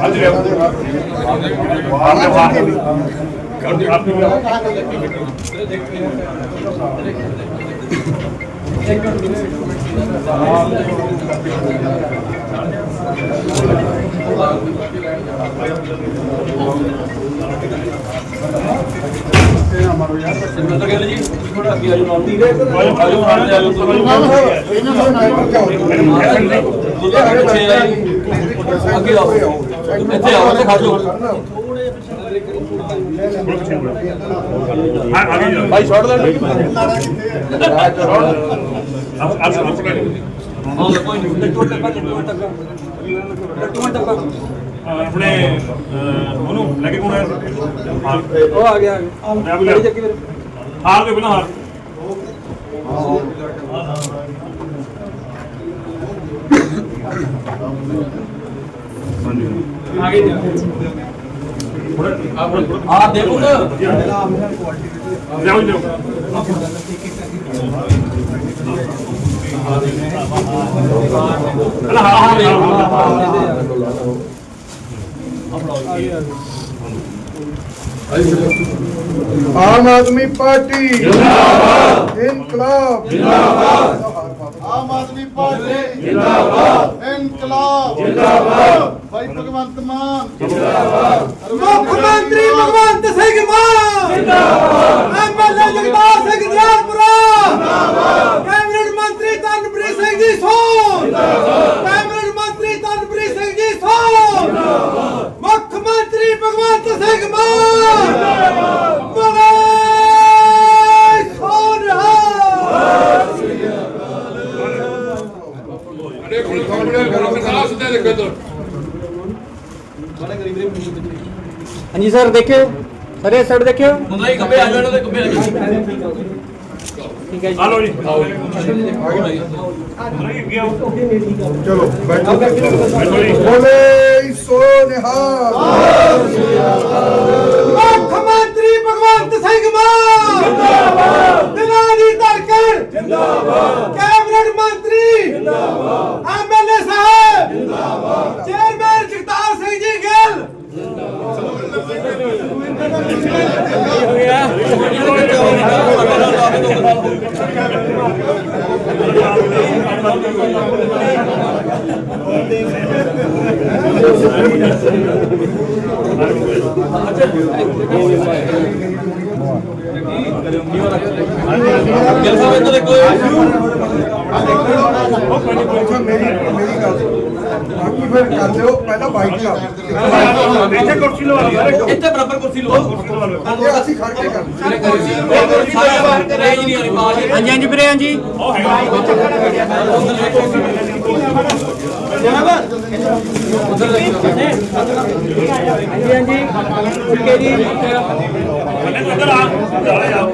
ਅੱਜ ਲਿਆ ਸਿੰਦਰ ਗੱਲ ਜੀ ਥੋੜਾ ਅੱਗੇ ਆਜੋ ਨਾਲ ਆਜੋ ਆਜੋ ਨਾਲ ਆਜੋ ਪਿੱਛੇ ਆਈ ਅੱਗੇ ਆਓ ਇੱਥੇ ਆਓ ਤੇ ਖੜ ਜਾਓ ਹਾਂ ਆ ਗਈ ਭਾਈ ਛੋੜ ਲੈ ਆਪ ਆਪ ਆਪ ਹਾਂ ਕੋਈ ਨਹੀਂ ਟੁੱਟ ਟੱਕਾ ਟੁੱਟ ਟੱਕਾ ਟੁੱਟ ਟੱਕਾ ਆਪਣੇ ਉਹਨੂੰ ਲੈ ਕੇ ਕੋਣ ਆਇਆ ਸੀ? ਉਹ ਆ ਗਿਆ। ਮੈਂ ਵੀ ਲਿਆ। ਚੱਕੀ ਵੀਰੇ ਹਾਲ ਦੇ ਬਿਨਾ ਹਾਲ। ਹਾਂਜੀ। ਆ ਗਏ ਆ ਦੇਖੋ ਨਾ। ਲਿਆਓ ਜੀ ਲਿਆਓ। ਹਾਂ ਹਾਂ ਹਾਂ ਆਮ ਆਦਮੀ ਪਾਰਟੀ ਜਿੰਦਾਬਾਦ। ਇਨਕਲਾਬ। ਜਿੰਦਾਬਾਦ। ਆਮ ਆਦਮੀ ਪਾਰਟੀ ਜਿੰਦਾਬਾਦ। ਇਨਕਲਾਬ। ਜਿੰਦਾਬਾਦ। ਭਾਈ ਭਗਵੰਤ ਮਾਨ। ਮੁੱਖ ਮੰਤਰੀ ਭਗਵੰਤ ਸਿੰਘ ਮਾਨ। ਜਿੰਦਾਬਾਦ। ਐਮਐਲਏ ਜਗਤਾਰ ਸਿੰਘ ਦਿਆਲਪੁਰਾ। ਜਿੰਦਾਬਾਦ। ਕੈਬਨਿਟ ਮੰਤਰੀ ਤਨਪ੍ਰੀਤ ਸਿੰਘ ਜੀ ਸੋਨ। ਜਿੰਦਾਬਾਦ। ਕੈਬਨਿਟ ਮੰਤਰੀ ਤਨਪ੍ਰੀਤ ਸਿੰਘ ਜੀ ਸੋਨ। ਜਿੰਦਾਬਾਦ। ਸਿੰਘ ਮਾਨ ਹਾਂਜੀ ਸਰ ਦੇਖਿਓ। ਸਰ ਇਹ ਸਾਈਡ ਦੇਖਿਓ। ਮੁੰਡਾ ਹੀ ਕੰਪੇ ਆ ਜਾਣਾ ਤੇ ਕੰਪੇ ਆ ਜਾਣਾ। ਠੀਕ ਹੈ ਜੀ। ਹਲੋ ਜੀ। ਚਲੋ ਬੈਠੋ। ਬੈਠੋ। ਜੀ ਬੋਲੇ। ਸੋ ਨਿਹਾਲ। ਮੁੱਖ ਮੰਤਰੀ ਭਗਵੰਤ ਸਿੰਘ ਮਾਨ। ਜਿੰਦਾਬਾਦ। ਦਿਲਾਂ ਦੀ ਧੜਕਣ। ਜਿੰਦਾਬਾਦ। ਕੈਬਨਿਟ ਮੰਤਰੀ। ਜਿੰਦਾਬਾਦ। ਐਮਐਲਏ ਸਾਹਿਬ। ਜਿੰਦਾਬਾਦ। ਚੇਅਰਮੈਨ ਜਗਤਾਰ ਸਿੰਘ ਜੀ ਗਿੱਲ। ਗਿਲ ਸਾਹਿਬ ਇੱਧਰ ਦੇਖੋ ਬਾਕੀ ਫਿਰ ਕਰ ਲਿਓ ਪਹਿਲਾਂ ਬਾਈਕ ਲਾ ਇੱਥੇ ਕੁਰਸੀ ਲਵਾ ਲਈ ਇੱਥੇ ਬਰਾਬਰ ਕੁਰਸੀ ਲਓ ਅਸੀਂ ਖੜ ਕੇ ਕਰ ਹਾਂਜੀ ਹਾਂਜੀ ਵੀਰੇ, ਹਾਂਜੀ। ਹਾਂਜੀ ਹੈ ਜੀ ਇੱਧਰ ਆ ਚਲੇ ਜਾਓ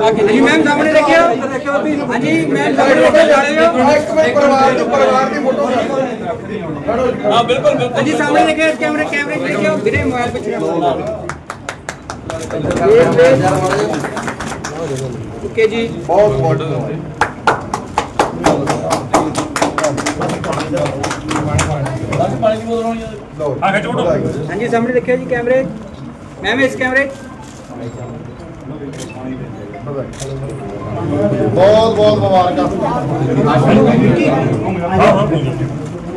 ਹਾਂਜੀ ਮੈਮ ਸਾਹਮਣੇ ਦੇਖਿਓ ਹਾਂਜੀ ਮੈਮ ਸਾਹਮਣੇ ਦੇਖਿਓ ਜਾਣਿਓ ਆਹ ਇੱਕ ਮਿੰਟ ਪਰਿਵਾਰ ਦੀ ਪਰਿਵਾਰ ਦੀ ਫੋਟੋ ਹਾਂ ਬਿਲਕੁਲ ਬਿਲਕੁਲ ਹਾਂਜੀ ਸਾਹਮਣੇ ਦੇਖਿਓ ਕੈਮਰੇ ਕੈਮਰੇ 'ਚ ਦੇਖਿਓ ਵੀਰੇ ਮੋਬਾਈਲ ਪਿੱਛੇ ਓਕੇ ਜੀ ਬਹੁਤ ਬਹੁਤ ਪਾਣੀ ਦੀ ਬੋਤਲ ਹੋਣੀ ਆ ਲਓ ਆ ਖਿੱਚ ਫੋਟੋ। ਹਾਂਜੀ ਸਾਹਮਣੇ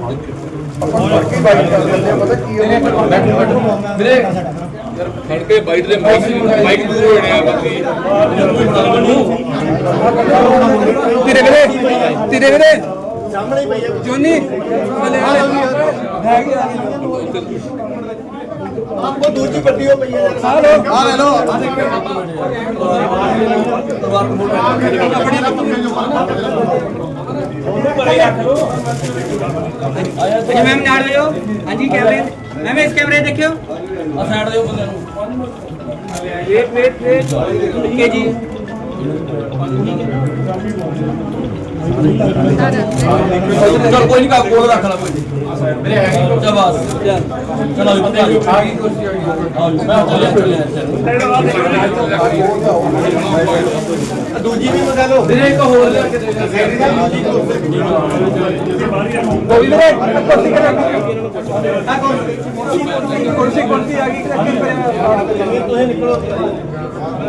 ਦੇਖਿਓ ਜੀ ਕੈਮਰੇ ਮੈਮ ਇਸ ਕੈਮਰੇ 'ਚ। ਬਹੁਤ ਬਹੁਤ ਮੁਬਾਰਕਾਂ ਬਾਕੀ ਬਾਈਕ ਕਰ ਲੈਂਦੇ ਆ, ਪਤਾ ਕੀ ਹੈ ਵੀਰੇ ਯਾਰ ਖੜ ਕੇ ਬਾਈਕ ਦੇ ਮਾਈਕ ਮਾਈਕ ਦੂਰ ਹੋ ਜਾਣੇ ਆ ਬੱਤੀ ਤੇਰੇ ਵੀਰੇ ਤੇਰੇ ਵੀਰੇ ਸਾਹਮਣੇ ਭਈਆ ਜੋਨੀ ਹਲੇ ਆਪਕੋ ਦੂਜੀ ਪੱਟੀ ਹੋ ਪਈ ਹੈ ਆ ਲੋ ਆ ਲੈ ਲਓ। ਹਾਂਜੀ ਮੈਮ ਨਾਲ ਲਿਓ ਹਾਂਜੀ ਕੈਮਰੇ ਮੈਮ ਇਸ ਕੈਮਰੇ ਦੇਖਿਓ। ਆ ਸਾਈਡ ਦੇ ਬੰਦੇ ਨੂੰ ਵੇਟ ਵੇਟ ਵੇਟ ਓਕੇ ਜੀ। ਚਲ ਕੋਈ ਨਹੀਂ ਕਾ ਕੋਲ ਰੱਖ ਲਾ ਕੋਈ ਮੇਰੇ ਹੈਗੀ ਚਲ ਬਸ ਚੱਲ ਵੀ ਬੰਦੇ ਆ ਗਈ ਕੁਰਸੀ ਆ ਗਈ। ਮੈਂ ਚੱਲਿਆ ਚੱਲਿਆ ਦੂਜੀ ਵੀ ਮੰਗਾ ਲਓ। ਵੀਰੇ ਇੱਕ ਹੋਰ ਲਿਆ ਕੇ ਦੇ। ਕੋਈ ਵੀਰੇ ਕੁਰਸੀ ਕਿਹੜਾ ਆ ਕੁਰਸੀ ਕੁਰਸੀ ਆ ਗਈ ਤੁਸੀਂ ਨਿਕਲੋ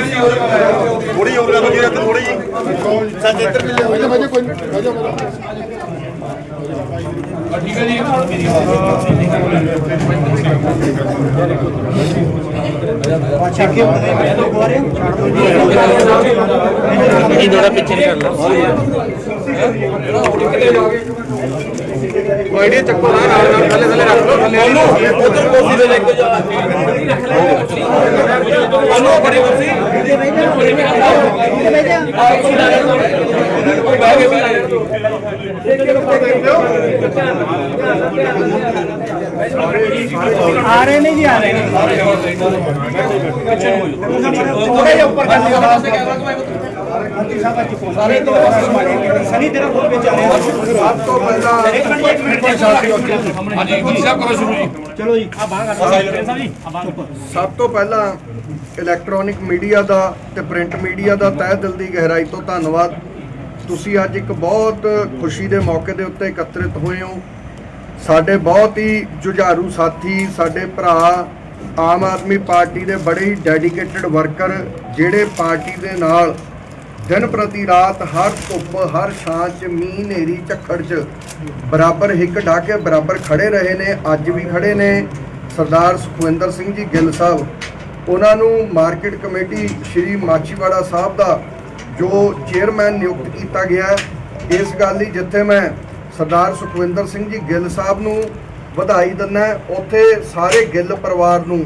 ਥੋੜੀ ਹੋਰ ਗੱਲ ਜੀ ਥੋੜੀ ਜੀ ਸੱਚ ਇੱਧਰ ਵੀ ਲੈ ਵਜਾ ਕੋਈ ਵਜਾ ਠੀਕ ਹੈ ਜੀ ਇਹ ਥੋੜਾ ਪਿੱਛੇ ਕਰ ਲਓ। ਆਈਡੀਆ ਚੱਕੋ ਨਾ ਨਾਲ ਨਾਲ ਥੱਲੇ ਥੱਲੇ ਰੱਖ ਲਓ ਥੱਲੇ। ਉਧਰ ਕੋਸੀ ਦੇ ਲੈ ਕੇ ਜਾ। ਉਹਨੂੰ ਬੜੀ ਕੁਰਸੀ। ਆ ਰਹੇ ਨੇ ਜੀ ਆ ਰਹੇ ਨੇ। ਥੋੜਾ ਉੱਪਰ ਕਰ ਸਨੀ ਤੇਰਾ ਸਭ ਤੋਂ ਪਹਿਲਾਂ ਇੱਕ ਮਿੰਟ ਇੱਕ ਮਿੰਟ ਹਾਂਜੀ ਗੁਰੂ ਸਾਹਿਬ ਕਰੋ ਸ਼ੁਰੂ ਜੀ। ਚਲੋ ਜੀ ਆ ਬਾਹਰ ਕਰ ਸਾਹਿਬ ਜੀ ਆ ਬਾਹਰ ਉੱਪਰ ਸਭ ਤੋਂ ਪਹਿਲਾਂ ਇਲੈਕਟ੍ਰੋਨਿਕ ਮੀਡੀਆ ਦਾ ਤੇ ਪ੍ਰਿੰਟ ਮੀਡੀਆ ਦਾ ਤਹਿ ਦਿਲ ਦੀ ਗਹਿਰਾਈ ਤੋਂ ਧੰਨਵਾਦ। ਤੁਸੀਂ ਅੱਜ ਇੱਕ ਬਹੁਤ ਖੁਸ਼ੀ ਦੇ ਮੌਕੇ ਦੇ ਉੱਤੇ ਇਕੱਤਰਿਤ ਹੋਏ ਹੋ। ਸਾਡੇ ਬਹੁਤ ਹੀ ਜੁਝਾਰੂ ਸਾਥੀ ਸਾਡੇ ਭਰਾ ਆਮ ਆਦਮੀ ਪਾਰਟੀ ਦੇ ਬੜੇ ਹੀ ਡੈਡੀਕੇਟਿਡ ਵਰਕਰ ਜਿਹੜੇ ਪਾਰਟੀ ਦੇ ਨਾਲ ਦਿਨ ਪ੍ਰਤੀ ਰਾਤ ਹਰ ਧੁੱਪ, ਹਰ ਛਾਂ ਚ ਮੀਂਹ ਹਨੇਰੀ ਝੱਖੜ ਚ। ਬਰਾਬਰ ਹਿੱਕ ਢਾ ਕੇ ਬਰਾਬਰ ਖੜੇ ਰਹੇ ਨੇ, ਅੱਜ ਵੀ ਖੜੇ ਨੇ ਸਰਦਾਰ ਸੁਖਵਿੰਦਰ ਸਿੰਘ ਜੀ ਗਿੱਲ ਸਾਹਿਬ। ਉਹਨਾਂ ਨੂੰ ਮਾਰਕੀਟ ਕਮੇਟੀ ਸ਼੍ਰੀ ਮਾਚੀਵਾੜਾ ਸਾਹਿਬ ਦਾ ਜੋ ਚੇਅਰਮੈਨ ਨਿਯੁਕਤ ਕੀਤਾ ਗਿਆ ਇਸ ਗੱਲ ਲਈ ਜਿੱਥੇ ਮੈਂ ਸਰਦਾਰ ਸੁਖਵਿੰਦਰ ਸਿੰਘ ਜੀ ਗਿੱਲ ਸਾਹਿਬ ਨੂੰ ਵਧਾਈ ਦਿੰਦਾ ਉੱਥੇ ਸਾਰੇ ਗਿੱਲ ਪਰਿਵਾਰ ਨੂੰ,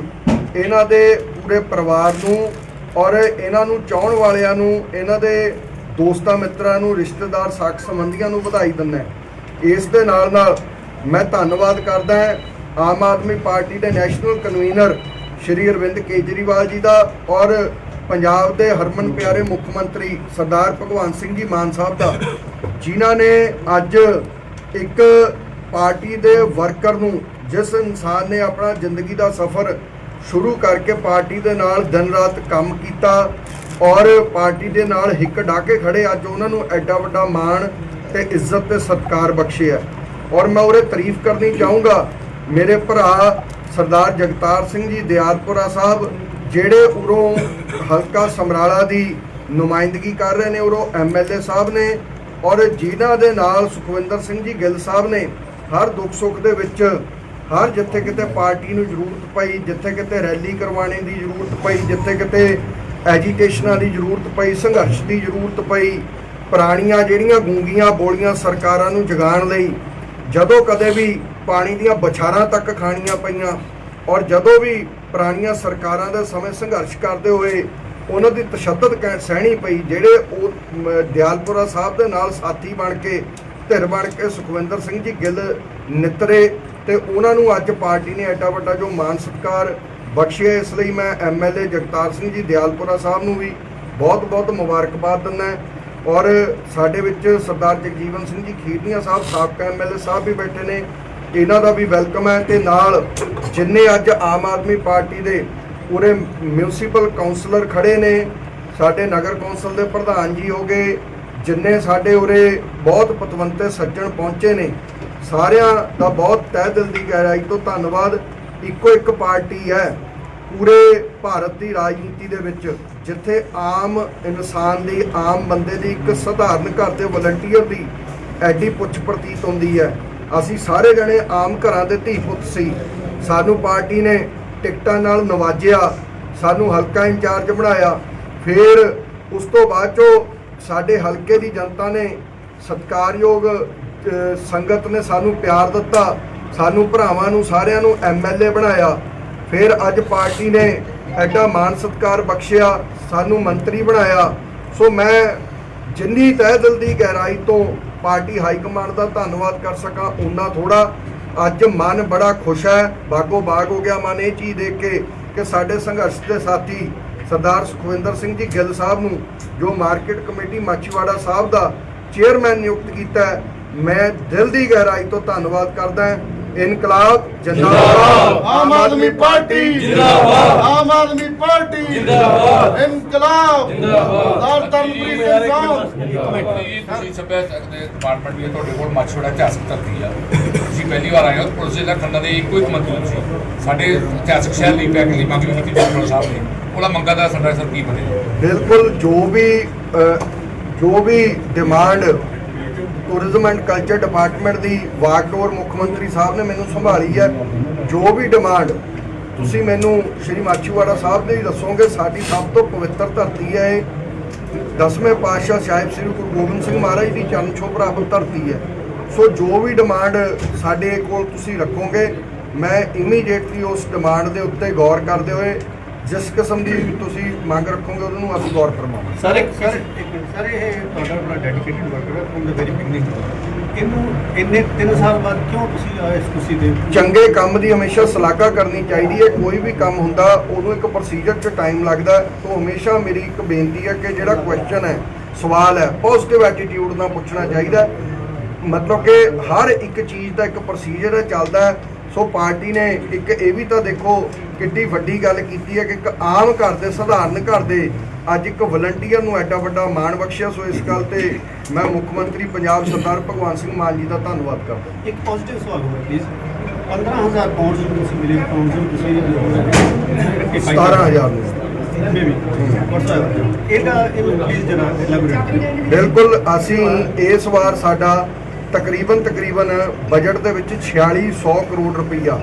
ਇਹਨਾਂ ਦੇ ਪੂਰੇ ਪਰਿਵਾਰ ਨੂੰ ਔਰ ਇਹਨਾਂ ਨੂੰ ਚਾਹਣ ਵਾਲਿਆਂ ਨੂੰ, ਇਹਨਾਂ ਦੇ ਦੋਸਤਾਂ, ਮਿੱਤਰਾਂ ਨੂੰ, ਰਿਸ਼ਤੇਦਾਰ ਸਾਕ ਸੰਬੰਧੀਆਂ ਨੂੰ ਵਧਾਈ ਦਿੰਦਾ ਇਸ ਦੇ ਨਾਲ ਨਾਲ ਮੈਂ ਧੰਨਵਾਦ ਕਰਦਾ ਹਾਂ ਆਮ ਆਦਮੀ ਪਾਰਟੀ ਦੇ ਨੈਸ਼ਨਲ ਕਨਵੀਨਰ ਸ਼੍ਰੀ ਅਰਵਿੰਦ ਕੇਜਰੀਵਾਲ ਜੀ ਦਾ ਔਰ ਪੰਜਾਬ ਦੇ ਹਰਮਨ ਪਿਆਰੇ ਮੁੱਖ ਮੰਤਰੀ ਸਰਦਾਰ ਭਗਵੰਤ ਸਿੰਘ ਜੀ ਮਾਨ ਸਾਹਿਬ ਦਾ, ਜਿਨ੍ਹਾਂ ਨੇ ਅੱਜ ਇੱਕ ਪਾਰਟੀ ਦੇ ਵਰਕਰ ਨੂੰ, ਜਿਸ ਇਨਸਾਨ ਨੇ ਆਪਣਾ ਜ਼ਿੰਦਗੀ ਦਾ ਸਫ਼ਰ ਸ਼ੁਰੂ ਕਰਕੇ ਪਾਰਟੀ ਦੇ ਨਾਲ ਦਿਨ ਰਾਤ ਕੰਮ ਕੀਤਾ ਔਰ ਪਾਰਟੀ ਦੇ ਨਾਲ ਹਿੱਕ ਢਾਕੇ ਖੜੇ। ਅੱਜ ਉਹਨਾਂ ਨੂੰ ਐਡਾ ਵੱਡਾ ਮਾਣ ਤੇ ਇੱਜ਼ਤ ਤੇ ਸਤਿਕਾਰ ਬਖਸ਼ਿਆ ਔਰ ਮੈਂ ਉਹਰੇ ਤਾਰੀਫ ਕਰਨੀ ਚਾਹੂੰਗਾ, ਮੇਰੇ ਭਰਾ ਸਰਦਾਰ ਜਗਤਾਰ ਸਿੰਘ ਜੀ ਦਿਆਲਪੁਰਾ ਸਾਹਿਬ, ਜਿਹੜੇ ਉਰੋਂ ਹਲਕਾ ਸਮਰਾਲਾ ਦੀ ਨੁਮਾਇੰਦਗੀ ਕਰ ਰਹੇ ਨੇ, ਉਰੋਂ ਐਮਐਲਏ ਸਾਹਿਬ ਨੇ ਔਰ ਜਿਨ੍ਹਾਂ ਦੇ ਨਾਲ ਸੁਖਵਿੰਦਰ ਸਿੰਘ ਜੀ ਗਿੱਲ ਸਾਹਿਬ ਨੇ, ਹਰ ਦੁੱਖ ਸੁੱਖ ਦੇ ਵਿੱਚ ਹਰ ਜਿੱਥੇ ਕਿਤੇ ਪਾਰਟੀ ਨੂੰ ਜ਼ਰੂਰਤ ਪਈ, ਜਿੱਥੇ ਕਿਤੇ ਰੈਲੀ ਕਰਵਾਉਣੇ ਦੀ ਜ਼ਰੂਰਤ ਪਈ, ਜਿੱਥੇ ਕਿਤੇ ਐਜੀਟੇਸ਼ਨਾਂ ਦੀ ਜ਼ਰੂਰਤ ਪਈ, ਸੰਘਰਸ਼ ਦੀ ਜ਼ਰੂਰਤ ਪਈ, ਪੁਰਾਣੀਆਂ ਜਿਹੜੀਆਂ ਗੂੰਗੀਆਂ ਬੋਲੀਆਂ ਸਰਕਾਰਾਂ ਨੂੰ ਜਗਾਉਣ ਲਈ, ਜਦੋਂ ਕਦੇ ਵੀ ਪਾਣੀ ਦੀਆਂ ਬਛਾਰਾਂ ਤੱਕ ਖਾਣੀਆਂ ਪਈਆਂ ਔਰ ਜਦੋਂ ਵੀ ਪੁਰਾਣੀਆਂ ਸਰਕਾਰਾਂ ਦੇ ਸਮੇਂ ਸੰਘਰਸ਼ ਕਰਦੇ ਹੋਏ ਉਹਨਾਂ ਦੀ ਤਸ਼ੱਦਦ ਕਹਿ ਸਹਿਣੀ ਪਈ, ਜਿਹੜੇ ਉਹ ਦਿਆਲਪੁਰਾ ਸਾਹਿਬ ਦੇ ਨਾਲ ਸਾਥੀ ਬਣ ਕੇ, ਧਿਰ ਬਣ ਕੇ ਸੁਖਵਿੰਦਰ ਸਿੰਘ ਜੀ ਗਿੱਲ ਨਿਤਰੇ ਤੇ ਉਹਨਾਂ ਨੂੰ ਅੱਜ ਪਾਰਟੀ ਨੇ ਐਡਾ ਵੱਡਾ ਜੋ ਮਾਨ ਸਤਿਕਾਰ ਬਖਸ਼ਿਆ, ਇਸ ਲਈ ਮੈਂ ਐਮਐਲਏ ਜਗਤਾਰ ਸਿੰਘ ਜੀ ਦਿਆਲਪੁਰਾ ਸਾਹਿਬ ਨੂੰ ਵੀ ਬਹੁਤ ਬਹੁਤ ਮੁਬਾਰਕਬਾਦ ਦਿੰਦਾ ਔਰ ਸਾਡੇ ਵਿੱਚ ਸਰਦਾਰ ਜਗਜੀਵਨ ਸਿੰਘ ਜੀ ਖੀਰਨੀਆ ਸਾਹਿਬ, ਸਾਬਕਾ ਐਮਐਲਏ ਸਾਹਿਬ ਵੀ ਬੈਠੇ ਨੇ। ਇਹਨਾਂ ਦਾ ਵੀ ਵੈਲਕਮ ਹੈ ਤੇ ਨਾਲ ਜਿੰਨੇ ਅੱਜ ਆਮ ਆਦਮੀ ਪਾਰਟੀ ਦੇ ਪੂਰੇ ਮਿਊਨਿਸਪਲ ਕਾਉਂਸਲਰ ਖੜੇ ਨੇ, ਸਾਡੇ ਨਗਰ ਕੌਂਸਲ ਦੇ ਪ੍ਰਧਾਨ ਜੀ ਹੋਗੇ ਜਿੰਨੇ ਸਾਡੇ ਉਰੇ ਬਹੁਤ ਪਤਵੰਤੇ ਸੱਜਣ ਪਹੁੰਚੇ ਨੇ। ਸਾਰਿਆਂ ਦਾ ਬਹੁਤ ਤਹਿ ਦਿਲ ਦੀ ਗਹਿਰਾਈ ਤੋਂ ਧੰਨਵਾਦ। ਇੱਕੋ ਇੱਕ ਪਾਰਟੀ ਹੈ ਪੂਰੇ ਭਾਰਤ ਦੀ ਰਾਜਨੀਤੀ ਦੇ ਵਿੱਚ, ਜਿੱਥੇ ਆਮ ਇਨਸਾਨ ਦੀ, ਆਮ ਬੰਦੇ ਦੀ, ਇੱਕ ਸਧਾਰਨ ਘਰ ਦੇ ਵਲੰਟੀਅਰ ਦੀ ਐਡੀ ਪੁੱਛ ਪ੍ਰਤੀਤ ਹੁੰਦੀ ਹੈ। ਅਸੀਂ ਸਾਰੇ ਜਣੇ ਆਮ ਘਰਾਂ ਦੇ ਧੀ ਪੁੱਤ ਸੀ। ਸਾਨੂੰ ਪਾਰਟੀ ਨੇ ਟਿਕਟਾਂ ਨਾਲ ਨਵਾਜਿਆ, ਸਾਨੂੰ ਹਲਕਾ ਇੰਚਾਰਜ ਬਣਾਇਆ। ਫਿਰ ਉਸ ਤੋਂ ਬਾਅਦ ਚੋਂ ਸਾਡੇ ਹਲਕੇ ਦੀ ਜਨਤਾ ਨੇ ਸਤਿਕਾਰਯੋਗ ਸੰਗਤ ਨੇ ਸਾਨੂੰ ਪਿਆਰ ਦਿੱਤਾ, ਸਾਨੂੰ ਭਰਾਵਾਂ ਨੂੰ ਸਾਰਿਆਂ ਨੂੰ ਐਮਐਲਏ ਬਣਾਇਆ। ਫਿਰ ਅੱਜ ਪਾਰਟੀ ਨੇ ਐਡਾ ਮਾਨ ਸਤਿਕਾਰ ਬਖਸ਼ਿਆ, ਸਾਨੂੰ ਮੰਤਰੀ ਬਣਾਇਆ। ਸੋ ਮੈਂ ਜਿੰਨੀ ਤਹਿ ਦਿਲ ਦੀ ਗਹਿਰਾਈ ਤੋਂ ਪਾਰਟੀ ਹਾਈ ਕਮਾਂਡ ਦਾ ਧੰਨਵਾਦ ਕਰ ਸਕਾਂ ਉਨਾ ਥੋੜਾ ਅੱਜ ਮਨ ਬੜਾ ਖੁਸ਼ ਹੈ, ਬਾਗੋ ਬਾਗ ਹੋ ਗਿਆ ਮਨ ਇਹ ਚੀਜ਼ ਦੇਖ ਕੇ ਕਿ ਸਾਡੇ ਸੰਘਰਸ਼ ਦੇ ਸਾਥੀ ਸਰਦਾਰ ਸੁਖਵਿੰਦਰ ਸਿੰਘ ਜੀ ਗਿੱਲ ਸਾਹਿਬ ਨੂੰ ਜੋ ਮਾਰਕੀਟ ਕਮੇਟੀ ਮਾਚੀਵਾੜਾ ਸਾਹਿਬ ਦਾ ਚੇਅਰਮੈਨ ਨਿਯੁਕਤ ਕੀਤਾ ਹੈ ਮੈਂ ਦਿਲ ਦੀ ਗਹਿਰਾਈ ਤੋਂ ਧੰਨਵਾਦ ਕਰਦਾ ਹਾਂ। ਇਨਕਲਾਬ ਜਿੰਦਾਬਾਦ। ਆਮ ਆਦਮੀ ਪਾਰਟੀ। ਜਿੰਦਾਬਾਦ। ਆਮ ਆਦਮੀ ਪਾਰਟੀ। ਜਿੰਦਾਬਾਦ। ਇਨਕਲਾਬ। ਜਿੰਦਾਬਾਦ। ਸਰਦਾਰ ਤਰਨਪ੍ਰੀਤ ਸਿੰਘ ਸਾਹਿਬ। ਤੁਸੀਂ ਸੱਭਿਆਚਾਰ ਦੇ ਡਿਪਾਰਟਮੈਂਟ ਵੀ ਤੁਹਾਡੇ ਕੋਲ ਮੱਛੜਾ ਇਤਿਹਾਸਕ ਧਰਤੀ ਆ। ਤੁਸੀਂ ਪਹਿਲੀ ਵਾਰ ਆਏ ਹੋ ਪੁਲਿਸ ਜ਼ਿਲ੍ਹਾ ਖੰਨਾ ਦੇ ਇੱਕੋ ਇੱਕ ਮੰਤਰੀ ਸੀ ਸਾਡੇ ਇਤਿਹਾਸਕ ਸ਼ਹਿਰ ਲਈ ਪੈਕ ਲਈ ਮੰਗ ਕੀਤੀ ਡਾਕਟਰ ਸਾਹਿਬ ਨੇ। ਉਹਦਾ ਮੰਗਾ ਦਾ ਸਾਡਾ ਸਰ ਕੀ ਬਣੇ? ਬਿਲਕੁਲ ਜੋ ਵੀ ਜੋ ਵੀ demand tourism and culture department ਦੀ ਵਾਗਡੋਰ ਮੁੱਖ ਮੰਤਰੀ ਸਾਹਿਬ ਨੇ ਮੈਨੂੰ ਸੰਭਾਲੀ ਹੈ। ਜੋ ਵੀ ਡਿਮਾਂਡ ਤੁਸੀਂ ਮੈਨੂੰ ਸ਼੍ਰੀ ਮਾਛੀਵਾੜਾ ਸਾਹਿਬ ਦੇ ਦੱਸੋਗੇ, ਸਾਡੀ ਸਭ ਤੋਂ ਪਵਿੱਤਰ ਧਰਤੀ ਹੈ ਇਹ। ਦਸਵੇਂ ਪਾਤਸ਼ਾਹ ਸਾਹਿਬ ਸ੍ਰੀ ਗੁਰੂ ਗੋਬਿੰਦ ਸਿੰਘ ਮਹਾਰਾਜ ਦੀ ਚਰਨ ਛੋਹ ਪ੍ਰਾਪਤ ਧਰਤੀ ਹੈ। ਸੋ ਜੋ ਵੀ ਡਿਮਾਂਡ ਸਾਡੇ ਕੋਲ ਤੁਸੀਂ ਰੱਖੋਗੇ, ਮੈਂ ਇਮੀਡੀਏਟਲੀ ਉਸ ਡਿਮਾਂਡ ਦੇ ਉੱਤੇ ਗੌਰ ਕਰਦੇ ਹੋਏ ਜਿਸ ਕਿਸਮ ਦੀ ਤੁਸੀਂ ਮੰਗ ਰੱਖੋਗੇ ਉਹਨੂੰ ਅਸੀਂ ਗੌਰ ਕਰਵਾਵਾਂਗੇ ਸਰ ਇੱਕ ਸਰ ਇੱਕ ਸਰ ਇਹ ਤੁਹਾਡਾ ਬੜਾ ਡੈਡੀਕੇਟਡ ਵਰਕਰ ਹੈ ਫਰਮ ਦ ਵੈਰੀ ਬਿਗਨਿੰਗ ਇਹਨੂੰ ਇੰਨੇ 3 ਸਾਲ ਬਾਅਦ ਕਿਉਂ ਤੁਸੀਂ ਇਸ ਕੁਰਸੀ ਤੇ? ਚੰਗੇ ਕੰਮ ਦੀ ਹਮੇਸ਼ਾ ਸ਼ਲਾਘਾ ਕਰਨੀ ਚਾਹੀਦੀ ਹੈ। ਕੋਈ ਵੀ ਕੰਮ ਹੁੰਦਾ ਉਹਨੂੰ ਇੱਕ ਪ੍ਰੋਸੀਜਰ 'ਚ ਟਾਈਮ ਲੱਗਦਾ ਹੈ। ਤਾਂ ਹਮੇਸ਼ਾ ਮੇਰੀ ਇੱਕ ਬੇਨਤੀ ਹੈ ਕਿ ਜਿਹੜਾ ਕੁਐਸਚਨ ਹੈ ਸਵਾਲ ਹੈ ਪੋਜ਼ਿਟਿਵ ਐਟੀਟਿਊਡ ਨਾਲ ਪੁੱਛਣਾ ਚਾਹੀਦਾ। ਮਤਲਬ ਕਿ ਹਰ ਇੱਕ ਚੀਜ਼ ਦਾ ਇੱਕ ਪ੍ਰੋਸੀਜਰ ਚੱਲਦਾ ਹੈ। ਸੋ ਪਾਰਟੀ ਨੇ ਇੱਕ ਇਹ ਵੀ ਤਾਂ ਦੇਖੋ ਕਿੱਡੀ ਵੱਡੀ ਗੱਲ ਕੀਤੀ ਹੈ ਕਿ ਇੱਕ ਆਮ ਘਰ ਦੇ ਸਧਾਰਨ ਘਰ ਦੇ ਅੱਜ ਇੱਕ ਵਲੰਟੀਅਰ ਨੂੰ ਐਡਾ ਵੱਡਾ ਮਾਣ ਬਖਸ਼ਿਆ। ਸੋ ਇਸ ਗੱਲ ਤੇ ਮੈਂ ਮੁੱਖ ਮੰਤਰੀ ਪੰਜਾਬ ਸਰਦਾਰ ਭਗਵੰਤ ਸਿੰਘ ਮਾਨ ਜੀ ਦਾ ਧੰਨਵਾਦ ਕਰਦਾ ਇੱਕ ਪੋਜ਼ਿਟਿਵ ਸਵਾਲ ਹੋਵੇ ਪਲੀਜ਼ 15000 ਪਾਉਂਡਸ ਨੂੰ ਤੁਸੀਂ ਮਿਲੇ ਪਾਉਂਡਸ ਨੂੰ ਤੁਸੀਂ 17000 ਨੂੰ ਬਿਲਕੁਲ ਅਸੀਂ ਇਸ ਵਾਰ ਸਾਡਾ ਤਕਰੀਬਨ ਤਕਰੀਬਨ ਬਜਟ ਦੇ ਵਿੱਚ 4600 ਕਰੋੜ ਰੁਪਈਆ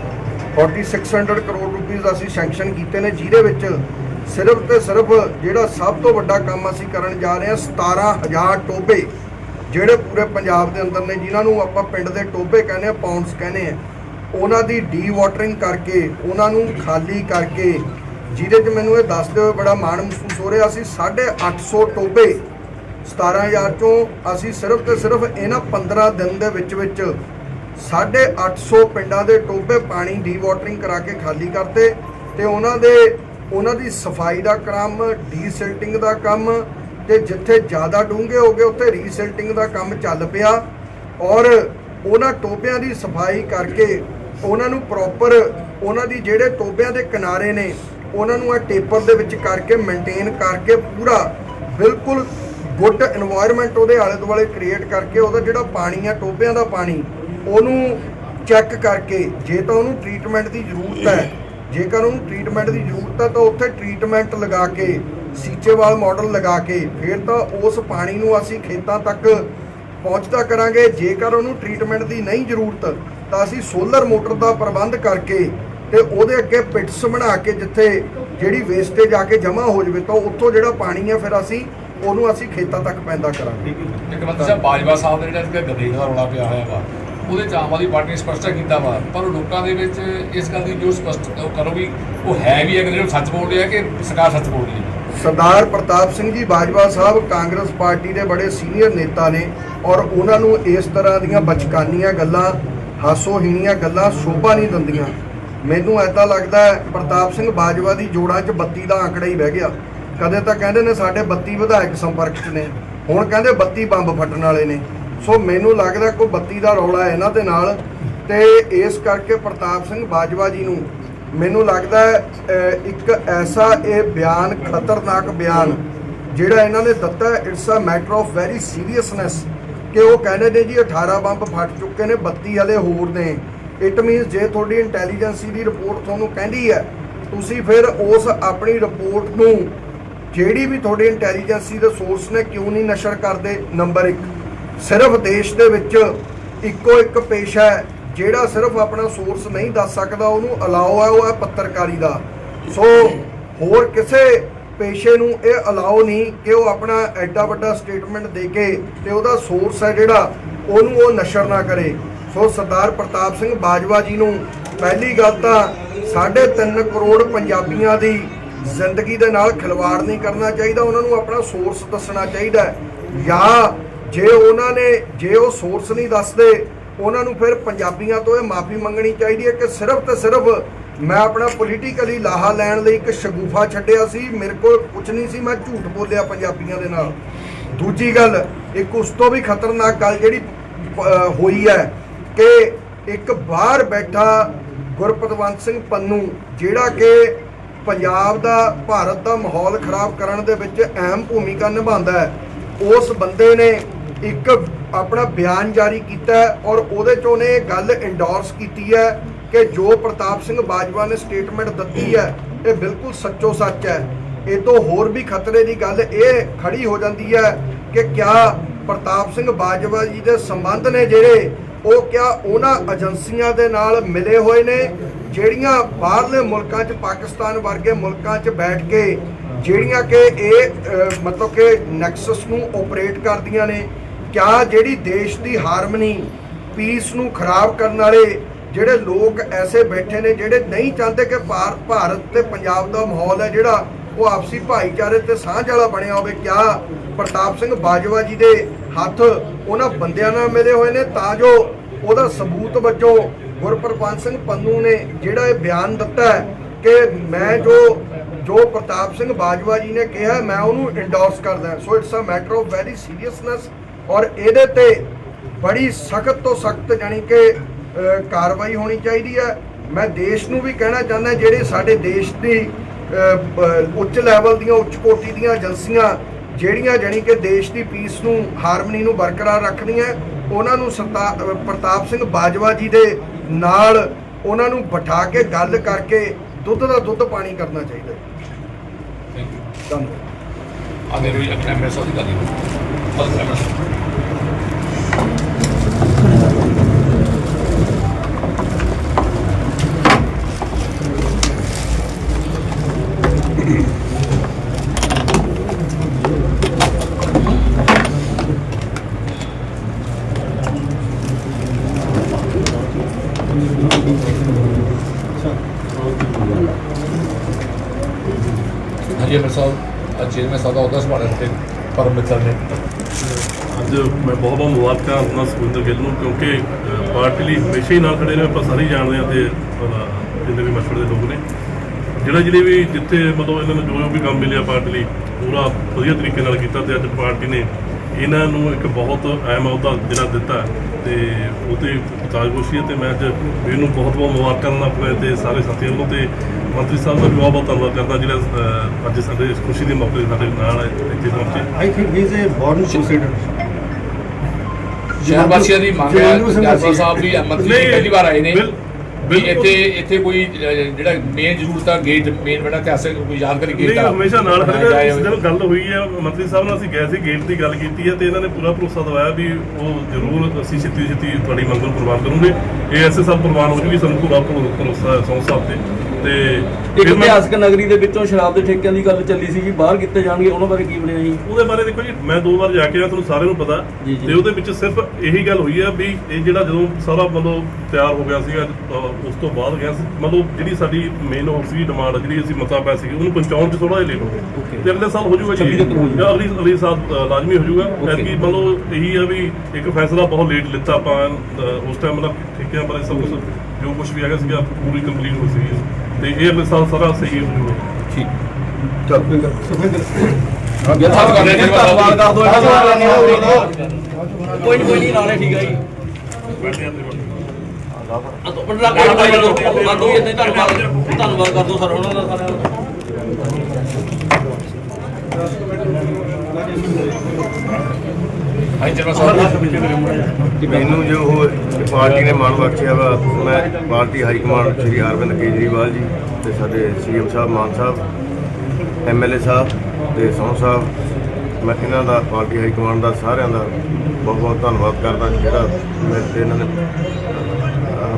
4600 ਕਰੋੜ ਰੁਪਈਸ ਅਸੀਂ ਸੈਂਕਸ਼ਨ ਕੀਤੇ ਨੇ, ਜਿਹਦੇ ਵਿੱਚ ਸਿਰਫ ਤੇ ਸਿਰਫ ਜਿਹੜਾ ਸਭ ਤੋਂ ਵੱਡਾ ਕੰਮ ਅਸੀਂ ਕਰਨ ਜਾ ਰਹੇ ਹਾਂ 17000 ਟੋਬੇ ਜਿਹੜੇ ਪੂਰੇ ਪੰਜਾਬ ਦੇ ਅੰਦਰ ਨੇ, ਜਿਨ੍ਹਾਂ ਨੂੰ ਆਪਾਂ ਪਿੰਡ ਦੇ ਟੋਬੇ ਕਹਿੰਦੇ ਆ ਪਾਉਂਡਸ ਕਹਿੰਦੇ ਆ ਉਹਨਾਂ ਦੀ ਡੀ ਵਾਟਰਿੰਗ ਕਰਕੇ, ਉਹਨਾਂ ਨੂੰ ਖਾਲੀ ਕਰਕੇ, ਜਿਹਦੇ 'ਚ ਮੈਨੂੰ ਇਹ ਦੱਸਦੇ ਹੋਏ ਬੜਾ ਮਾਣ ਮਹਿਸੂਸ ਹੋ ਰਿਹਾ ਸੀ 850 ਟੋਬੇ 17000 ਚੋਂ ਅਸੀਂ ਸਿਰਫ ਤੇ ਸਿਰਫ ਇਹਨਾਂ 15 ਦਿਨ ਦੇ ਵਿੱਚ ਵਿੱਚ 850 ਪਿੰਡਾਂ ਦੇ ਟੋਬੇ ਪਾਣੀ ਦੀ ਵਾਟਰਿੰਗ ਕਰਾ ਕੇ ਖਾਲੀ ਕਰਤੇ ਤੇ ਉਹਨਾਂ ਦੇ, ਉਹਨਾਂ ਦੀ ਸਫ਼ਾਈ ਦਾ ਕੰਮ ਡੀਸਿਲਟਿੰਗ ਦਾ ਕੰਮ ਤੇ ਜਿੱਥੇ ਜ਼ਿਆਦਾ ਡੂੰਘੇ ਹੋ ਗਏ ਉੱਥੇ ਰੀਸਿਲਟਿੰਗ ਦਾ ਕੰਮ ਚੱਲ ਪਿਆ ਔਰ ਉਹਨਾਂ ਟੋਬਿਆਂ ਦੀ ਸਫ਼ਾਈ ਕਰਕੇ ਉਹਨਾਂ ਨੂੰ ਪ੍ਰੋਪਰ ਉਹਨਾਂ ਦੀ ਜਿਹੜੇ ਟੋਬਿਆਂ ਦੇ ਕਿਨਾਰੇ ਨੇ, ਉਹਨਾਂ ਨੂੰ ਆ ਟੇਪਰ ਦੇ ਵਿੱਚ ਕਰਕੇ ਮੇਨਟੇਨ ਕਰਕੇ ਪੂਰਾ ਬਿਲਕੁਲ ਗੁੱਡ এনवायरमेंट ਉਹਦੇ ਆਲੇ ਦੁਆਲੇ ਕ੍ਰੀਏਟ ਕਰਕੇ ਉਹਦਾ ਜਿਹੜਾ ਪਾਣੀ ਆ ਟੋਬਿਆਂ ਦਾ ਪਾਣੀ ਉਹਨੂੰ ਚੈੱਕ ਕਰਕੇ, ਜੇ ਤਾਂ ਉਹਨੂੰ ਟ੍ਰੀਟਮੈਂਟ ਦੀ ਜ਼ਰੂਰਤ ਹੈ, ਜੇਕਰ ਉਹਨੂੰ ਟ੍ਰੀਟਮੈਂਟ ਦੀ ਜ਼ਰੂਰਤ ਹੈ, ਤਾਂ ਉੱਥੇ ਟ੍ਰੀਟਮੈਂਟ ਲਗਾ ਕੇ ਸੀਚੇਵਾਲ ਮਾਡਲ ਲਗਾ ਕੇ, ਫਿਰ ਤਾਂ ਉਸ ਪਾਣੀ ਨੂੰ ਅਸੀਂ ਖੇਤਾਂ ਤੱਕ ਪਹੁੰਚਦਾ ਕਰਾਂਗੇ। ਜੇਕਰ ਉਹਨੂੰ ਟ੍ਰੀਟਮੈਂਟ ਦੀ ਨਹੀਂ ਜ਼ਰੂਰਤ, ਤਾਂ ਅਸੀਂ ਸੋਲਰ ਮੋਟਰ ਦਾ ਪ੍ਰਬੰਧ ਕਰਕੇ ਤੇ ਉਹਦੇ ਅੱਗੇ ਪਿਟਸ ਬਣਾ ਕੇ, ਜਿੱਥੇ ਜਿਹੜੀ ਵੇਸਟੇਜ ਆ ਕੇ ਜਮ੍ਹਾਂ ਹੋ ਜਾਵੇ, ਤਾਂ ਉੱਥੋਂ ਜਿਹੜਾ ਪਾਣੀ ਹੈ, ਫਿਰ ਅਸੀਂ ਉਹਨੂੰ ਅਸੀਂ ਖੇਤਾਂ ਤੱਕ ਪੈਂਦਾ ਕਰਾਂਗੇ। ਇੱਕ ਮੰਤਰੀ ਬਾਜਵਾ ਸਾਹਿਬ ਦਾ ਜਿਹੜਾ ਇਸ ਗਦੇ ਪਿਆ ਹੋਇਆ ਵਾ ਉਹਦੇ ਚ ਆਮ ਆਦਮੀ ਪਾਰਟੀ ਨੇ ਸਪਸ਼ਟ ਕੀਤਾ ਵਾ, ਪਰ ਉਹ ਲੋਕਾਂ ਦੇ ਵਿੱਚ ਇਸ ਗੱਲ ਦੀ ਜੋ ਸਪਸ਼ਟ ਉਹ ਕਰੋ ਵੀ ਉਹ ਹੈ ਵੀ ਅਗਰ ਜਿਹੜਾ ਸੱਚ ਬੋਲ ਰਿਹਾ ਕਿ ਸਰਕਾਰ ਸੱਚ ਬੋਲ ਰਹੀ ਹੈ। ਸਰਦਾਰ ਪ੍ਰਤਾਪ ਸਿੰਘ ਜੀ ਬਾਜਵਾ ਸਾਹਿਬ ਕਾਂਗਰਸ ਪਾਰਟੀ ਦੇ ਬੜੇ ਸੀਨੀਅਰ ਨੇਤਾ ਨੇ ਔਰ ਉਹਨਾਂ ਨੂੰ ਇਸ ਤਰ੍ਹਾਂ ਦੀਆਂ ਬਚਕਾਨੀਆਂ ਗੱਲਾਂ, ਹਾਸੋਹੀਣੀਆਂ ਗੱਲਾਂ ਸ਼ੋਭਾ ਨਹੀਂ ਦਿੰਦੀਆਂ। ਮੈਨੂੰ ਐਦਾਂ ਲੱਗਦਾ ਪ੍ਰਤਾਪ ਸਿੰਘ ਬਾਜਵਾ ਦੀ ਜੋੜਾਂ 'ਚ ਬੱਤੀ ਦਾ ਆંકੜਾ ਹੀ ਬਹਿ ਗਿਆ। ਕਦੇ ਤਾਂ ਕਹਿੰਦੇ ਨੇ ਸਾਡੇ 32 ਵਿਧਾਇਕ ਸੰਪਰਕ 'ਚ ਨੇ, ਹੁਣ ਕਹਿੰਦੇ 32 ਬੰਬ ਫਟਣ ਵਾਲੇ ਨੇ। ਸੋ ਮੈਨੂੰ ਲੱਗਦਾ ਕੋਈ ਬੱਤੀ ਦਾ ਰੌਲਾ ਹੈ ਇਹਨਾਂ ਦੇ ਨਾਲ। ਤੇ ਇਸ ਕਰਕੇ ਪ੍ਰਤਾਪ ਸਿੰਘ ਬਾਜਵਾ ਜੀ ਨੂੰ ਮੈਨੂੰ ਲੱਗਦਾ ਇੱਕ ਐਸਾ ਇਹ ਬਿਆਨ, ਖਤਰਨਾਕ ਬਿਆਨ, ਜਿਹੜਾ ਇਹਨਾਂ ਨੇ ਦਿੱਤਾ it's a matter of very seriousness ਕਿ ਉਹ ਕਹਿੰਦੇ ਨੇ ਜੀ 18 ਬੰਬ ਫਟ ਚੁੱਕੇ ਨੇ 32 ਵਾਲੇ ਹੋਰ ਨੇ। ਇਟ ਮੀਨਸ ਜੇ ਤੁਹਾਡੀ ਇੰਟੈਲੀਜੈਂਸੀ ਦੀ ਰਿਪੋਰਟ ਤੁਹਾਨੂੰ ਕਹਿੰਦੀ ਹੈ, ਤੁਸੀਂ ਫਿਰ ਉਸ ਆਪਣੀ ਰਿਪੋਰਟ ਨੂੰ ਜਿਹੜੀ ਵੀ ਤੁਹਾਡੀ ਇੰਟੈਲੀਜੈਂਸੀ ਦੇ ਸੋਰਸ ਨੇ, ਕਿਉਂ ਨਹੀਂ ਨਸ਼ਰ ਕਰਦੇ? ਨੰਬਰ 1 ਸਿਰਫ ਦੇਸ਼ ਦੇ ਵਿੱਚ ਇੱਕੋ ਇੱਕ ਪੇਸ਼ਾ ਹੈ, ਜਿਹੜਾ ਸਿਰਫ ਆਪਣਾ ਸੋਰਸ ਨਹੀਂ ਦੱਸ ਸਕਦਾ, ਉਹਨੂੰ ਅਲਾਓ ਹੈ, ਉਹ ਹੈ ਪੱਤਰਕਾਰੀ ਦਾ। ਸੋ ਹੋਰ ਕਿਸੇ ਪੇਸ਼ੇ ਨੂੰ ਇਹ ਅਲਾਓ ਨਹੀਂ ਕਿ ਉਹ ਆਪਣਾ ਐਡਾ ਵੱਡਾ ਸਟੇਟਮੈਂਟ ਦੇ ਕੇ ਤੇ ਉਹਦਾ ਸੋਰਸ ਹੈ ਜਿਹੜਾ, ਉਹਨੂੰ ਉਹ ਨਸ਼ਰ ਨਾ ਕਰੇ। ਸੋ ਸਰਦਾਰ ਪ੍ਰਤਾਪ ਸਿੰਘ ਬਾਜਵਾ ਜੀ ਨੂੰ ਪਹਿਲੀ ਗੱਲ ਤਾਂ 3.5 ਕਰੋੜ ਪੰਜਾਬੀਆਂ ਦੀ ਜ਼ਿੰਦਗੀ ਦੇ ਨਾਲ ਖਿਲਵਾੜ ਨਹੀਂ ਕਰਨਾ ਚਾਹੀਦਾ, ਉਹਨਾਂ ਨੂੰ ਆਪਣਾ ਸੋਰਸ ਦੱਸਣਾ ਚਾਹੀਦਾ ਜਾਂ ਜੇ ਉਹਨਾਂ ਨੇ, ਜੇ ਉਹ ਸੋਰਸ ਨਹੀਂ ਦੱਸਦੇ, ਉਹਨਾਂ ਨੂੰ ਫਿਰ ਪੰਜਾਬੀਆਂ ਤੋਂ ਇਹ ਮਾਫੀ ਮੰਗਣੀ ਚਾਹੀਦੀ ਹੈ ਕਿ ਸਿਰਫ ਤੇ ਸਿਰਫ ਮੈਂ ਆਪਣਾ ਪੋਲੀਟੀਕਲੀ ਲਾਹਾ ਲੈਣ ਲਈ ਇੱਕ ਸ਼ਗੂਫਾ ਛੱਡਿਆ ਸੀ, ਮੇਰੇ ਕੋਲ ਕੁਝ ਨਹੀਂ ਸੀ, ਮੈਂ ਝੂਠ ਬੋਲਿਆ ਪੰਜਾਬੀਆਂ ਦੇ ਨਾਲ। ਦੂਜੀ ਗੱਲ, ਇੱਕ ਉਸ ਤੋਂ ਵੀ ਖਤਰਨਾਕ ਗੱਲ ਜਿਹੜੀ ਹੋਈ ਹੈ ਕਿ ਇੱਕ ਬਾਹਰ ਬੈਠਾ ਗੁਰਪਤਵੰਤ ਸਿੰਘ ਪੰਨੂ, ਜਿਹੜਾ ਕਿ ਪੰਜਾਬ ਦਾ, ਭਾਰਤ ਦਾ ਮਾਹੌਲ ਖਰਾਬ ਕਰਨ ਦੇ ਵਿੱਚ ਅਹਿਮ ਭੂਮਿਕਾ ਨਿਭਾਉਂਦਾ ਹੈ, ਉਸ ਬੰਦੇ ਨੇ ਇੱਕ ਆਪਣਾ ਬਿਆਨ ਜਾਰੀ ਕੀਤਾ ਔਰ ਉਹਦੇ ਚ ਉਹਨੇ ਇਹ ਗੱਲ ਇੰਡੋਰਸ ਕੀਤੀ ਹੈ ਕਿ ਜੋ ਪ੍ਰਤਾਪ ਸਿੰਘ ਬਾਜਵਾ ਨੇ ਸਟੇਟਮੈਂਟ ਦਿੱਤੀ ਹੈ, ਇਹ ਬਿਲਕੁਲ ਸੱਚੋ ਸੱਚ ਹੈ। ਇਹ ਤੋਂ ਹੋਰ ਵੀ ਖਤਰੇ ਦੀ ਗੱਲ ਇਹ ਖੜੀ ਹੋ ਜਾਂਦੀ ਹੈ ਕਿ ਕਿਆ ਪ੍ਰਤਾਪ ਸਿੰਘ ਬਾਜਵਾ ਜੀ ਦੇ ਸੰਬੰਧ ਨੇ ਜਿਹੜੇ, ਉਹ ਕਿਆ ਉਹਨਾਂ ਏਜੰਸੀਆਂ ਦੇ ਨਾਲ ਮਿਲੇ ਹੋਏ ਨੇ, ਜਿਹੜੀਆਂ ਬਾਹਰਲੇ ਮੁਲਕਾਂ 'ਚ, ਪਾਕਿਸਤਾਨ ਵਰਗੇ ਮੁਲਕਾਂ 'ਚ ਬੈਠ ਕੇ, ਜਿਹੜੀਆਂ ਕਿ ਇਹ ਮਤਲਬ ਕਿ ਨੈਕਸਸ ਨੂੰ ਆਪਰੇਟ ਕਰਦੀਆਂ ਨੇ। ਕਿਆ ਜਿਹੜੀ ਦੇਸ਼ ਦੀ ਹਾਰਮਨੀ ਪੀਸ ਨੂੰ ਖਰਾਬ ਕਰਨ ਵਾਲੇ ਜਿਹੜੇ ਲੋਕ ਐਸੇ ਬੈਠੇ ਨੇ, ਜਿਹੜੇ ਨਹੀਂ ਚਾਹੁੰਦੇ ਕਿ ਭਾਰ- ਭਾਰਤ ਤੇ ਪੰਜਾਬ ਦਾ ਮਾਹੌਲ ਹੈ ਜਿਹੜਾ, ਉਹ ਆਪਸੀ ਭਾਈਚਾਰੇ ਤੇ ਸਾਂਝ ਵਾਲਾ ਬਣਿਆ ਹੋਵੇ, ਕਿਆ ਪ੍ਰਤਾਪ ਸਿੰਘ ਬਾਜਵਾ ਜੀ ਦੇ ਹੱਥ ਉਹਨਾਂ ਬੰਦਿਆਂ ਨਾਲ ਮਿਲੇ ਹੋਏ ਨੇ, ਤਾਂ ਜੋ ਉਹਦਾ ਸਬੂਤ ਵਜੋਂ ਗੁਰਪ੍ਰਪੰਤ ਸਿੰਘ ਪੰਨੂ ਨੇ ਜਿਹੜਾ ਇਹ ਬਿਆਨ ਦਿੱਤਾ ਕਿ ਮੈਂ ਜੋ ਜੋ ਪ੍ਰਤਾਪ ਸਿੰਘ ਬਾਜਵਾ ਜੀ ਨੇ ਕਿਹਾ, ਮੈਂ ਉਹਨੂੰ ਇੰਡੋਰਸ ਕਰਦਾ so it's a matter of very seriousness ਔਰ ਇਹਦੇ ਤੇ ਬੜੀ ਸਖਤ ਤੋਂ ਸਖਤ ਜਾਣੀ ਕਿ ਕਾਰਵਾਈ ਹੋਣੀ ਚਾਹੀਦੀ ਹੈ। ਮੈਂ ਦੇਸ਼ ਨੂੰ ਵੀ ਕਹਿਣਾ ਚਾਹੁੰਦਾ ਜਿਹੜੇ ਸਾਡੇ ਦੇਸ਼ ਦੀ ਉੱਚ ਲੈਵਲ ਦੀਆਂ ਉੱਚ ਕੋਟੀ ਦੀਆਂ ਏਜੰਸੀਆਂ ਜਿਹੜੀਆਂ ਜਾਣੀ ਕਿ ਦੇਸ਼ ਦੀ ਪੀਸ ਨੂੰ ਹਾਰਮਨੀ ਨੂੰ ਬਰਕਰਾਰ ਰੱਖਦੀਆਂ ਉਹਨਾਂ ਨੂੰ ਪ੍ਰਤਾਪ ਸਿੰਘ ਬਾਜਵਾ ਜੀ ਦੇ ਨਾਲ ਉਹਨਾਂ ਨੂੰ ਬਿਠਾ ਕੇ ਗੱਲ ਕਰਕੇ ਦੁੱਧ ਦਾ ਦੁੱਧ ਪਾਣੀ ਕਰਨਾ ਚਾਹੀਦਾ ਹੈ। ਧੰਨਵਾਦ। ਆ ਮੇਰੇ ਵੀ ਕੈਮਰੇ ਦੀ ਗੱਲ ਹੀ ਫਲ ਕੈਮਰਾ ਹਾਂਜੀ ਮੇਰੇ ਸਾਹਿਬ ਅੱਜ ਚੇਅਰਮੈਨ ਸਾਹਿਬ ਦਾ ਅਹੁਦਾ ਸੰਭਾਲਿਆ ਤੇ ਅੱਜ ਮੈਂ ਬਹੁਤ ਬਹੁਤ ਮੁਬਾਰਕਾਂ ਉਹਨਾਂ ਸੁਖਿੰਦਰ ਗਿੱਲ ਨੂੰ ਕਿਉਂਕਿ ਅਹ, ਪਾਰਟੀ ਲਈ ਹਮੇਸ਼ਾ ਹੀ ਨਾਲ ਖੜੇ ਨੇ ਆਪਾਂ ਸਾਰੇ ਹੀ ਜਾਣਦੇ ਹਾਂ ਤੇ ਅਹ, ਜਿੰਨੇ ਵੀ ਮਸ਼ਵਰੇ ਦੇ ਲੋਕ ਨੇ। ਜਿਹੜਾ ਜਿਹੜੇ ਵੀ ਜਿੱਥੇ ਮਤਲਬ ਇਹਨਾਂ ਨੂੰ ਜੋ ਵੀ ਕੰਮ ਮਿਲਿਆ ਪਾਰਟੀ ਲਈ ਪੂਰਾ ਵਧੀਆ ਤਰੀਕੇ ਨਾਲ ਕੀਤਾ ਤੇ ਅੱਜ ਪਾਰਟੀ ਨੇ ਇਹਨਾਂ ਨੂੰ ਇੱਕ ਬਹੁਤ ਅਹਿਮ ਅਹੁਦਾ ਜਿਹੜਾ ਦਿੱਤਾ ਤੇ ਉਹ ਤੇ ਤਾਜਗੋਸ਼ੀ ਤੇ ਮੈਂ ਅੱਜ ਵੀਰ ਨੂੰ ਬਹੁਤ ਬਹੁਤ ਮੁਬਾਰਕਾਂ ਦਿੰਦਾ ਆਪਣੇ ਤੇ ਸਾਰੇ ਸਾਥੀਆਂ ਵੱਲੋਂ ਤੇ ਮੰਤਰੀ ਸਾਹਿਬ ਦਾ ਵੀ ਬਹੁਤ ਬਹੁਤ ਧੰਨਵਾਦ ਕਰਦਾ ਜਿਹੜਾ ਅੱਜ ਸਾਡੇ ਇਸ ਖੁਸ਼ੀ ਦੇ ਮੌਕੇ ਤੇ ਸਾਡੇ ਨਾਲ ਹੈ ਇੱਥੇ ਪਹੁੰਚੇ। I think he is a born suicider ਸ਼ਹਿਰ ਵਾਸੀਆਂ ਦੀ ਮੰਗ ਹੈ ਸਾਹਿਬ ਵੀ ਮੰਤਰੀ ਜੀ ਪਹਿਲੀ ਵਾਰ ਆਏ ਨੇ। ਵੀ। ਇੱਥੇ ਇੱਥੇ ਕੋਈ ਜਿਹੜਾ ਮੇਨ ਜ਼ਰੂਰਤ ਆ ਗੇਟ ਮੇਨ ਬੜਾ ਇਤਿਹਾਸਕ ਕੋਈ ਯਾਦਗਾਰੀ ਗੇਟ ਨਹੀਂ ਆ ਹਮੇਸ਼ਾ ਨਾਲ। ਇਸ ਦਿਨ ਗੱਲ ਹੋਈ ਹੈ ਮੰਤਰੀ ਸਾਹਿਬ ਨਾਲ ਅਸੀਂ ਗਏ ਸੀ ਗੇਟ ਦੀ ਗੱਲ ਕੀਤੀ ਹੈ ਤੇ ਇਹਨਾਂ ਨੇ ਪੂਰਾ ਭਰੋਸਾ ਦਿਵਾਇਆ ਵੀ ਉਹ ਜ਼ਰੂਰ ਅਸੀਂ ਛੇਤੀ ਛੇਤੀ ਤੁਹਾਡੀ ਮੰਗ ਨੂੰ ਪ੍ਰਵਾਨ ਕਰੂੰਗੇ ਇਹ ਐਸੇ ਸਭ ਪ੍ਰਵਾਨ ਹੋ ਜੂਗੀ ਸਾਨੂੰ ਪੂਰਾ ਭਰੋ- ਭਰੋਸਾ ਹੈ ਸੌ ਸਾਹਿਬ ਤੇ ਤੇ ਇੱਕ ਫਿਰ ਮੈਂ- ਇਤਿਹਾਸਕ ਨਗਰੀ ਦੇ ਵਿੱਚੋਂ ਸ਼ਰਾਬ ਦੇ ਠੇਕਿਆਂ ਦੀ ਗੱਲ ਚੱਲੀ ਸੀ ਜੀ ਬਾਹਰ ਕੀਤੇ ਜਾਣਗੇ ਉਹਨਾਂ ਬਾਰੇ ਕੀ ਬਣਿਆ ਜੀ? ਉਹਦੇ ਬਾਰੇ ਦੇਖੋ ਜੀ ਮੈਂ ਦੋ ਵਾਰ ਜਾ ਕੇ ਆਇਆ ਤੁਹਾਨੂੰ ਸਾਰਿਆਂ ਨੂੰ ਪਤਾ। ਜੀ, ਜੀ। ਤੇ ਉਹਦੇ ਵਿੱਚ ਸਿਰਫ ਇਹੀ ਗੱਲ ਹੋਈ ਆ ਵੀ ਇਹ ਜਿਹੜਾ ਜਦੋਂ ਸਾਰਾ ਮਤਲਬ ਤਿਆਰ ਹੋ ਗਿਆ ਸੀਗਾ ਅਹ ਉਸ ਤੋਂ ਬਾਅਦ ਗਿਆ ਸੀ। ਮਤਲਬ ਜਿਹੜੀ ਸਾਡੀ ਮੇਨ ਹੋ ਸੀ ਡਿਮਾਂਡ ਜਿਹੜੀ ਅਸੀਂ ਮਤਾ ਪਿਆ ਸੀ ਉਹਨੂੰ ਪਹੁੰਚਾਉਣ 'ਚ ਥੋੜਾ ਜਿਹਾ ਲੇਟ ਹੋ ਗਿਆ। ਤੇ ਅਗਲੇ ਸਾਲ ਹੋ ਜਾਊਗਾ ਜੀ। ਛੱਬੀ ਤੱਕ ਹੋ ਜਾਊਗਾ। ਜਾਂ ਅਗਲੀ ਅਗਲੀ ਸਾਲ ਅਹ, ਲਾਜ਼ਮੀ ਹੋ ਜਾਊਗਾ। Okay. ਐਤਕੀ ਮਤਲਬ ਇਹੀ ਆ ਵੀ ਇੱਕ ਫੈਸਲਾ ਬਹੁਤ ਲੇਟ ਲਿੱਤਾ ਆਪਾਂ ਅਹ, ਉਸ ਟਾਈਮ ਮਤਲਬ ਠੇਕਿਆਂ ਬਾਰੇ ਸਭ ਕੁਝ ਜੋ ਕੁਝ ਵੀ ਹੈਗਾ ਸੀਗਾ ਪੂਰੀ ਕੰਪਲੀਟ ਹੋ ਸੀ ਤੇ ਇਹ ਅਗਲੇ ਸਾਲ ਸਾਰਾ ਸਹੀ ਹੋ ਜਾਊਗਾ ਯਾਰ ਸਾਹਿਬ ਕਰ ਰਹੇ ਨੇ ਧੰਨਵਾਦ। ਕਰ ਦੋ ਕੋਈ ਨਹੀਂ ਕੋਈ ਨਹੀਂ ਨਾਲੇ ਠੀਕ ਹੈ ਜੀ। ਆ ਤੋਂ ਕਰ ਇਹ ਧੰਨਵਾਦ। ਧੰਨਵਾਦ ਕਰ ਦੋ ਸਰ ਉਹਨਾਂ ਦਾ ਸਾਰਿਆਂ ਦਾ ਮੈਨੂੰ ਜੋ ਉਹ ਪਾਰਟੀ ਨੇ ਮਾਣ ਬਖਸ਼ਿਆ ਵਾ ਮੈਂ party high command Shri Arvind Kejriwal ji ਤੇ ਸਾਡੇ ਸੀਐਮ ਸਾਹਿਬ ਮਾਨ ਸਾਹਿਬ ਐਮਐਲਏ ਸਾਹਿਬ ਤੇ ਸੋਹ ਸਾਹਿਬ। ਮੈਂ ਇਹਨਾਂ ਦਾ ਪਾਰਟੀ ਹਾਈ ਕਮਾਂਡ ਦਾ ਸਾਰਿਆਂ ਦਾ ਬਹੁਤ ਬਹੁਤ ਧੰਨਵਾਦ ਕਰਦਾ ਜਿਹੜਾ ਮੇਰੇ ਤੇ ਇਹਨਾਂ ਨੇ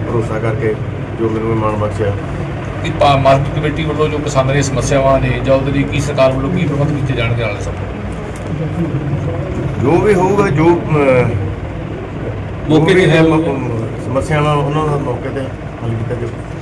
ਭਰੋਸਾ ਕਰਕੇ ਜੋ ਮੈਨੂੰ ਮਾਣ ਬਖਸ਼ਿਆ। ਦੀ ਪਾ- ਮਾਰਕੀਟ ਕਮੇਟੀ ਵੱਲੋਂ ਜੋ ਕਿਸਾਨਾਂ ਦੀਆਂ ਸਮੱਸਿਆਵਾਂ ਨੇ ਜਾਂ ਉਹਦੇ ਲਈ ਕੀ ਸਰਕਾਰ ਵੱਲੋਂ ਕੀ ਪ੍ਰਬੰਧ ਕੀਤੇ ਜਾਣਗੇ ਨਾਲ ਸਭ ਜੋ ਵੀ ਹੋਊਗਾ ਜੋ ਮੌਕੇ ਤੇ ਸਮੱਸਿਆਵਾਂ ਉਹਨਾਂ ਦਾ ਮੌਕੇ ਤੇ ਹੱਲ ਕੀਤਾ ਜਾਵੇ